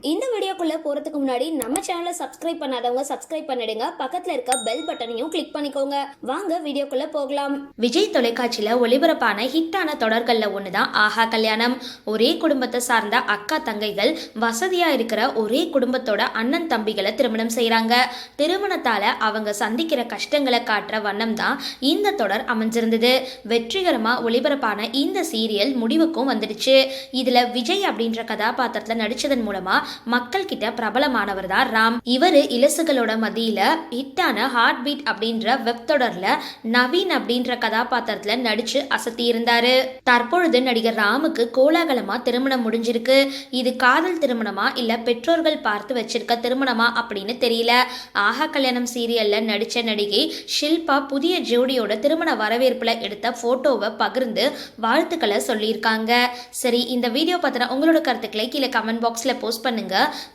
இந்த வீடியோக்குள்ளே போறதுக்கு முன்னாடி நம்ம சேனலை சப்ஸ்கிரைப் பண்ணாதவங்க சப்ஸ்கிரைப் பண்ணிடுங்க. பக்கத்தில் இருக்க பெல் பட்டனையும் கிளிக் பண்ணிக்கோங்க. வாங்க வீடியோக்குள்ளே போகலாம். விஜய் தொலைக்காட்சியில் ஒளிபரப்பான ஹிட்டான தொடர்களில் ஒன்று தான் ஆஹா கல்யாணம். ஒரே குடும்பத்தை சார்ந்த அக்கா தங்கைகள் வசதியாக இருக்கிற ஒரே குடும்பத்தோட அண்ணன் தம்பிகளை திருமணம் செய்கிறாங்க திருமணத்தால் அவங்க சந்திக்கிற கஷ்டங்களை காட்டுற வண்ணம் தான் இந்த தொடர் அமைஞ்சிருந்தது. வெற்றிகரமாக ஒளிபரப்பான இந்த சீரியல் முடிவுக்கும் வந்துடுச்சு. இதில் விஜய் அப்படின்ற கதாபாத்திரத்தில் நடித்ததன் மூலமாக மக்கள் கிட்ட பிரபலமானவர் தான் ராம். இவர் இலசுகளோட மத்தியில் ஹிட்டான ஹார்ட் பீட் அப்படின்ற வெப் தொடர்ல நவீன் அப்படின்ற கதாபாத்திரத்துல நடிச்சு அசத்தி இருந்தாரு தற்பொழுது நடிகர் ராமுக்கு கோலாகலமா திருமணம் முடிஞ்சிருக்கு. இது காதல் திருமணமா இல்ல பெற்றோர்கள் பார்த்து வச்சிருக்க திருமணமா அப்படின்னு தெரியல. ஆஹா கல்யாணம் சீரியல்ல நடிச்ச நடிகை ஷில்பா புதிய ஜோடியோட திருமண வரவேற்புல எடுத்த போட்டோவை பகிர்ந்து வாழ்த்துக்களை சொல்லியிருக்காங்க. சரி இந்த வீடியோ பத்தின உங்களோட கருத்துக்களை கீழே கமெண்ட் பாக்ஸ்ல போஸ்ட் பண்ணுங்க.